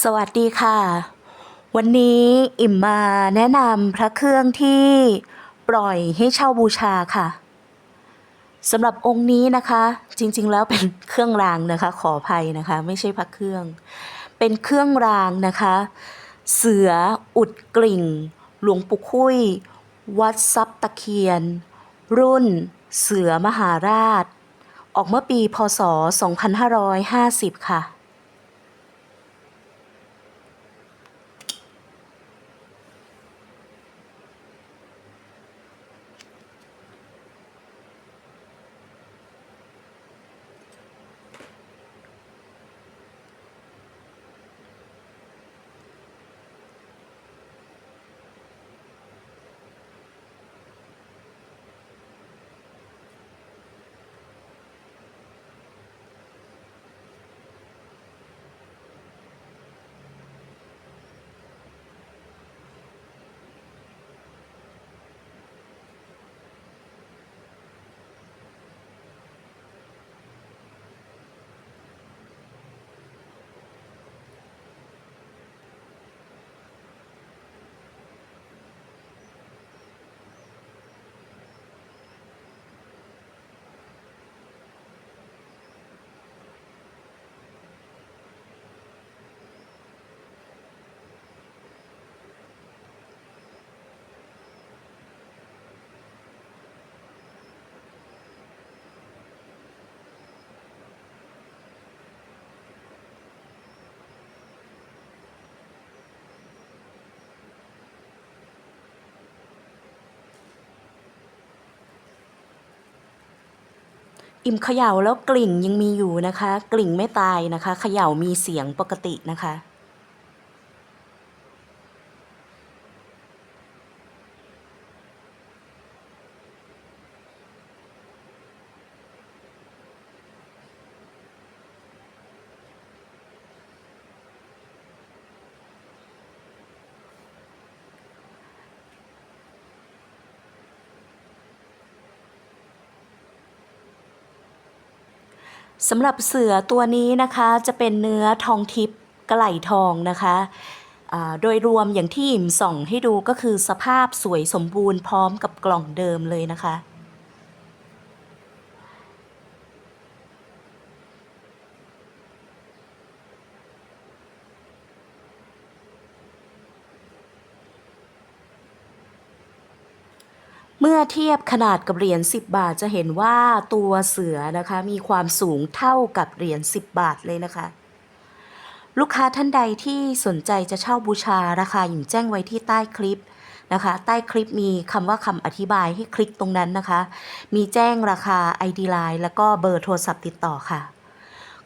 สวัสดีค่ะ วันนี้อิ่มมาแนะนำพระเครื่องที่ปล่อยให้เช่าบูชาค่ะสำหรับองค์นี้นะคะ จริง ๆ แล้วเป็นเครื่องรางนะคะ ขออภัยนะคะ ไม่ใช่พระเครื่อง เป็นเครื่องรางนะคะ เสืออุดกลิ่ง หลวงปู่คุย วัดซับตะเคียน รุ่น เสือมหาราช ออกเมื่อปีพศ 2550 ค่ะ อิ่มเขย่าแล้วกลิ่งยังมีอยู่นะคะ กลิ่งไม่ตายนะคะ เขย่ามีเสียงปกตินะคะ สำหรับเสือตัวนี้นะคะจะเป็นเนื้อทองทิพย์กระไหลทองนะคะโดยรวมอย่างที่อิ่มส่องให้ดูก็คือสภาพสวยสมบูรณ์พร้อมกับกล่องเดิมเลยนะคะ เมื่อเทียบขนาดกับเหรียญ10 บาทจะเห็นว่าตัวเสือนะคะมีความสูงเท่ากับเหรียญ10 บาทเลยนะคะ ลูกค้าท่านใดที่สนใจจะเช่าบูชาราคาหญิงแจ้งไว้ที่ใต้คลิปนะคะ ใต้คลิปมีคำว่าคำอธิบายให้คลิกตรงนั้นนะคะ มีแจ้งราคา ID Line แล้วก็เบอร์โทรศัพท์ติดต่อค่ะ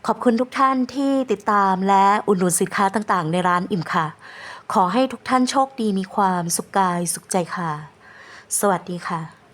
ขอบคุณทุกท่านที่ติดตามและอุดหนุนสินค้าต่างๆ ในร้านอิ่มค่ะ ขอให้ทุกท่านโชคดีมีความสุขกายสุขใจค่ะ สวัสดีค่ะ